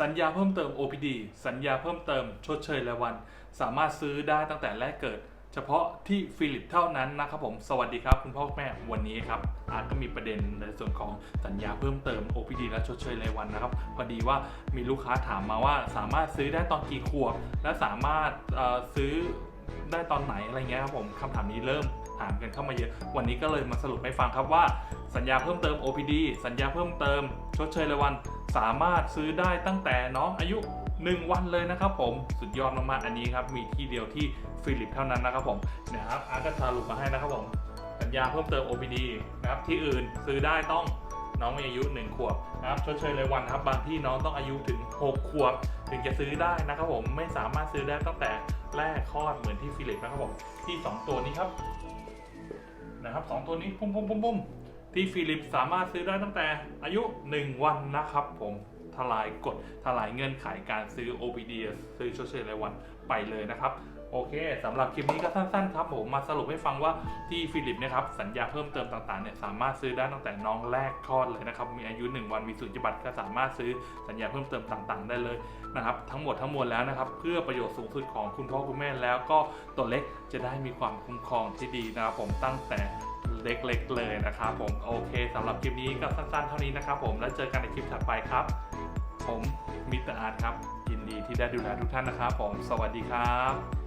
สัญญาเพิ่มเติม OPD สัญญาเพิ่มเติมชดเชยรายวัน สามารถซื้อได้ตั้งแต่แรกเกิด เฉพาะที่ฟิลิปเท่านั้นนะครับผม สวัสดีครับคุณพ่อคุณแม่วันนี้ครับอาร์ตก็มีประเด็นในส่วนของสัญญาเพิ่มเติม OPD และชดเชยรายวันนะครับ พอดีว่ามีลูกค้าถามมาว่า สามารถซื้อได้ตอนกี่ขวบ และสามารถซื้อได้ตอนไหนอะไรเงี้ยครับผมคำถามนี้เริ่มถามกันเข้ามาเยอะ วันนี้ก็เลยมาสรุปให้ฟังครับว่า สัญญาเพิ่มเติม OPD สัญญาเพิ่มเติม ชดเชยรายวัน สามารถซื้อได้ตั้งแต่น้องอายุ 1 วันเลยนะครับผมสุดยอดมากๆอันนี้ครับ มีที่เดียวที่ฟิลิปเท่านั้นนะครับผมเนี่ยครับอาร์ตก็สรุปมาให้นะครับผม สัญญาเพิ่มเติม OPD นะครับที่อื่นซื้อได้ต้องน้องมีอายุ 1 ขวบนะครับชดเชยรายวันครับบางที่น้องต้องอายุถึง 6 ขวบ ถึงจะซื้อได้นะครับผมไม่สามารถซื้อได้ตั้งแต่แรกคลอดเหมือนที่ฟิลิปนะครับผมที่ 2 ตัวนี้ครับนะครับสองตัวนี้ปุ้มปุ้มปุ้มปุ้ม ที่ฟิลิปสามารถซื้อได้ตั้งแต่อายุ 1 วันนะครับผมทลายกฎทลายเงื่อนไขการซื้อ OPD ซื้อชดเชยรายวันไปเลยนะครับ โอเคสำหรับคลิปนี้ก็สั้นๆครับผมมาสรุปให้ฟังว่าที่ฟิลิปนะครับสัญญาเพิ่มเติมต่างๆเนี่ยสามารถซื้อได้ตั้งแต่น้องแรกคลอดเลยนะครับ มีอายุ 1 วันมีสุญญบัตรก็สามารถซื้อสัญญาเพิ่มเติมต่างๆ ได้เลยนะครับ ทั้งหมดทั้งมวลแล้วนะครับ เพื่อประโยชน์สูงสุดของคุณพ่อคุณแม่แล้วก็ตัวเล็กจะได้มีความคุ้มครองที่ดีนะครับผมตั้งแต่ เล็กๆเลยนะครับผมโอเคสำหรับคลิปนี้ก็สั้นๆเท่านี้นะครับผมแล้วเจอกันในคลิปถัดไปครับ ผมมิสเตอร์อาร์ตครับยินดีที่ได้ดูแลทุกท่านนะครับผมสวัสดีครับ